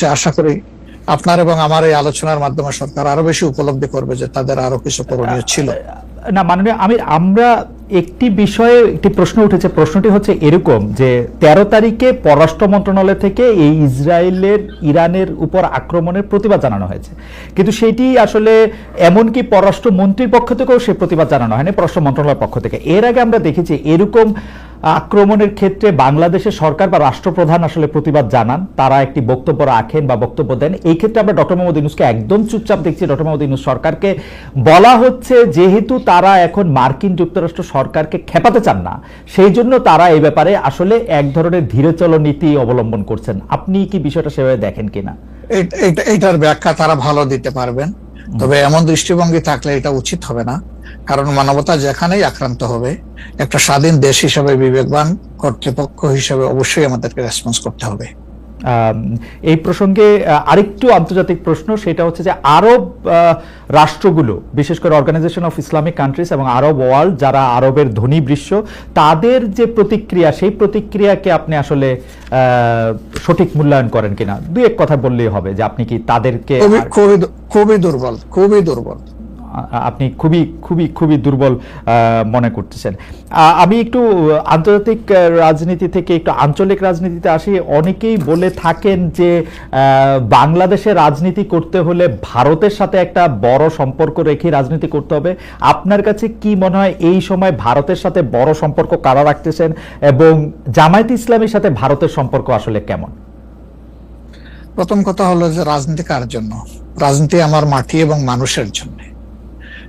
হচ্ছে, আশা করি আপনার এবং আমার এই আলোচনার মাধ্যমে সরকার আরও বেশি উপলব্ধি করবে যে তাদের আরও কিছু করণীয় ছিল। না, মাননীয়, আমি, আমরা একটি বিষয়ে একটি প্রশ্ন উঠেছে। প্রশ্নটি হচ্ছে এরকম যে, তেরো তারিখে পররাষ্ট্র মন্ত্রণালয় থেকে এই ইসরায়েলের, ইরানের উপর আক্রমণের প্রতিবাদ জানানো হয়েছে। কিন্তু সেটি আসলে এমনকি পররাষ্ট্র মন্ত্রীর পক্ষ থেকেও সে প্রতিবাদ জানানো হয়নি, পররাষ্ট্র মন্ত্রণালয়ের পক্ষ থেকে। এর আগে আমরা দেখেছি এরকম আক্রমণের ক্ষেত্রে বাংলাদেশের সরকার বা রাষ্ট্রপ্রধান আসলে প্রতিবাদ জানান। তারা একটি বক্তব্য রাখেন বা বক্তব্য দেন। এই ক্ষেত্রে আমরা ডক্টর মোহাম্মদ ইউনুসকে একদম চুপচাপ দেখছি। ডক্টর মোহাম্মদ ইউনুস সরকারকে বলা হচ্ছে, যেহেতু তারা এখন মার্কিন যুক্তরাষ্ট্র সরকারকে খেপাতে চান না, সেই জন্য তারা এই ব্যাপারে আসলে এক ধরনের ধীরে চলো নীতি অবলম্বন করছেন। আপনি কি বিষয়টা সেভাবে দেখেন কিনা? এইটার ব্যাখ্যা তারা ভালো দিতে পারবেন। তবে এমন দৃষ্টিভঙ্গি থাকলে এটা উচিত হবে না। কারণ মানবতা যেখানেই আক্রান্ত হবে একটা স্বাধীন দেশ হিসেবে বিবেকবান কর্তৃপক্ষ হিসেবে অবশ্যই আমাদেরকে রেসপন্স করতে হবে। এই প্রসঙ্গে আরেকটু আন্তর্জাতিক প্রশ্ন সেটা হচ্ছে যে আরব রাষ্ট্রগুলো বিশেষ করে অর্গানাইজেশন অফ ইসলামিক কান্ট্রিজ এবং আরব ওয়ার্ল্ড যারা আরবের ধনী বিশ্ব তাদের যে প্রতিক্রিয়া সেই প্রতিক্রিয়াকে আপনি আসলে আহ, সঠিক মূল্যায়ন করেন কিনা? দুই এক কথা বললেই হবে যে আপনি কি তাদেরকে খুবই দুর্বল খুবই দুর্বল। আপনি খুবই খুবই খুবই দুর্বল মনে করতেছেন। আমি একটু আন্তর্জাতিক রাজনীতি থেকে একটু আঞ্চলিক রাজনীতিতে আসি। অনেকেই বলে থাকেন যে বাংলাদেশে রাজনীতি করতে হলে ভারতের সাথে একটা বড় সম্পর্ক রেখে রাজনীতি করতে হবে। আপনার কাছে কি মনে হয় এই সময় ভারতের সাথে বড় সম্পর্ক কারা রাখতেছেন? এবং জামায়াত ইসলামের সাথে ভারতের সম্পর্ক আসলে কেমন? প্রথম কথা হলো যে, রাজনীতি কার জন্য? রাজনীতি আমার মাটি এবং মানুষের জন্য।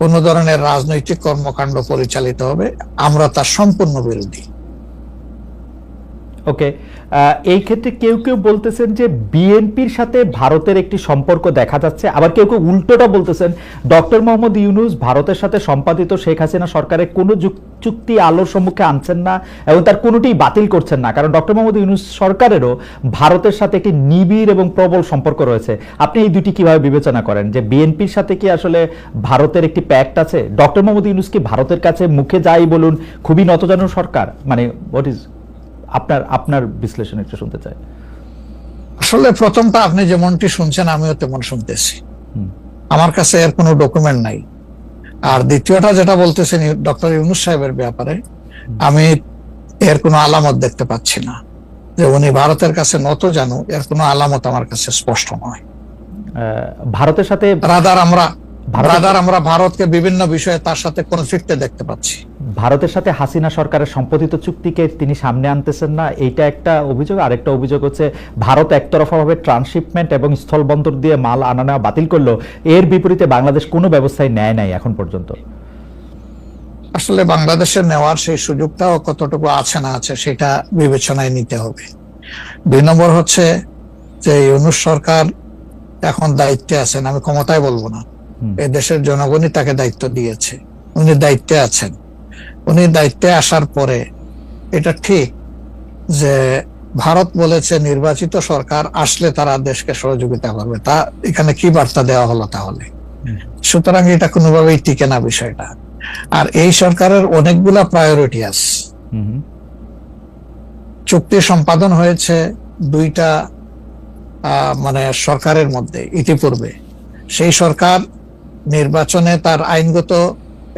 কোন ধরনের রাজনৈতিক কর্মকাণ্ড পরিচালিত হবে, আমরা তার সম্পূর্ণ বিরোধী। ওকে এই ক্ষেত্রে কেউ কেউ বলতেছেন যে বিএনপির সাথে ভারতের একটি সম্পর্ক দেখা যাচ্ছে, আবার কেউ কেউ উল্টোটা বলতেছেন, ডক্টর মোহাম্মদ ইউনুস ভারতের সাথে সম্পাদিত শেখ হাসিনা সরকারের কোনো যুক- চুক্তি আলোর সম্মুখে আনছেন না এবং তার কোনোটি বাতিল করছেন না। কারণ ডক্টর মোহাম্মদ ইউনুস সরকারেরও ভারতের সাথে একটি নিবিড় এবং প্রবল সম্পর্ক রয়েছে। আপনি এই দুটি কীভাবে বিবেচনা করেন? যে বিএনপির সাথে কি আসলে ভারতের একটি প্যাক্ট আছে? ডক্টর মোহাম্মদ ইউনুস কি ভারতের কাছে মুখে যাই বলুন খুবই নতজানু সরকার? মানে হোয়াট ইজ আপনার আপনার বিশ্লেষণ একটু শুনতে চাই। আসলে প্রথমটা আপনি যেমনটি শুনছেন আমিও তেমন শুনতেছি। আমার কাছে এর কোনো ডকুমেন্ট নাই। আর দ্বিতীয়টা যেটা বলতেছেন ডক্টর ইউনুস সাহেবের ব্যাপারে আমি এর কোনো আলামত দেখতে পাচ্ছি না। যে উনি ভারতের কাছে নত জানু এর কোনো আলামত আমার কাছে স্পষ্ট নয়। ভারতের সাথে রাদার আমরা রাদার আমরা ভারতকে বিভিন্ন বিষয়ে তার সাথে কনফ্লিক্টে দেখতে পাচ্ছি। ভারতের সাথে হাসিনা সরকারের সম্পাদিত চুক্তিকে তিনি সামনে আনতেছেন না এইটা একটা অভিযোগ। আরেকটা অভিযোগ হচ্ছে ভারত একতরফাভাবে ট্রান্সশিপমেন্ট এবং স্থলবন্দর দিয়ে মাল আনা নেওয়া বাতিল করল এর বিপরীতে বাংলাদেশ কোনো ব্যবস্থায় নেয় নাই এখন পর্যন্ত। আসলে বাংলাদেশের নেওয়ার সেই সুযোগটাও কতটুকু আছে না আছে সেটা বিবেচনায় নিতে হবে। দুই নম্বর হচ্ছে যে ইউনুস সরকার এখন দায়িত্বে আছেন আমি ক্ষমতায় বলব না। হুম। এই দেশের জনগণই তাকে দায়িত্ব দিয়েছে উনি দায়িত্বে আছেন। উনি দায়িত্বে আসার পরে এটা ঠিক যে ভারত বলেছে নির্বাচিত সরকার আসলে তারা দেশকে সহযোগিতা করবে। তা এখানে কি বার্তা দেওয়া হলো তাহলে? সুতরাং এটা কোনোভাবেই টিকে না বিষয়টা। আর এই সরকারের অনেকগুলা প্রায়োরিটি আছে। চুক্তি সম্পাদন হয়েছে দুইটা মানে সরকারের মধ্যে ইতিপূর্বে। সেই সরকার নির্বাচনে তার আইনগত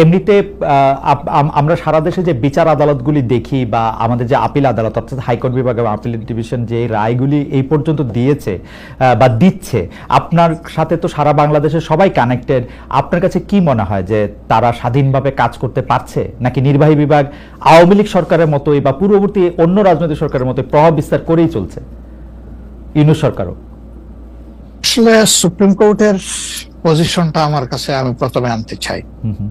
এমনিতে আমরা সারা দেশে যে বিচার আদালতগুলি দেখি বা আমাদের যে আপিল আদালত অর্থাৎ হাইকোর্ট বিভাগ এবং আপিল ডিভিশন যে রায়গুলি এই পর্যন্ত দিয়েছে বা দিচ্ছে আপনার সাথে তো সারা বাংলাদেশের সবাই কানেক্টেড আপনার কাছে কি মনে হয় যে তারা স্বাধীনভাবে কাজ করতে পারছে? নাকি নির্বাহী বিভাগ আওয়ামী লীগ সরকারের মতোই বা পূর্ববর্তী অন্য রাজনৈতিক সরকারের মতোই প্রভাব বিস্তার করেই চলছে? ইনু সরকারও। আসলে সুপ্রিম কোর্টের পজিশনটা আমার কাছে আমি প্রথমে আনতে চাই। হুম হুম।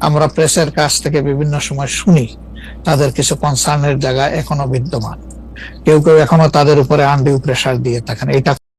আমরা প্রেসের কাছ থেকে বিভিন্ন সময় শুনি, তাদের কিছু কনসার্নের জায়গা এখনও বিদ্যমান। কেউ কেউ এখনও তাদের উপরে আন্ডিউ প্রেশার দিয়ে থাকেন। এটা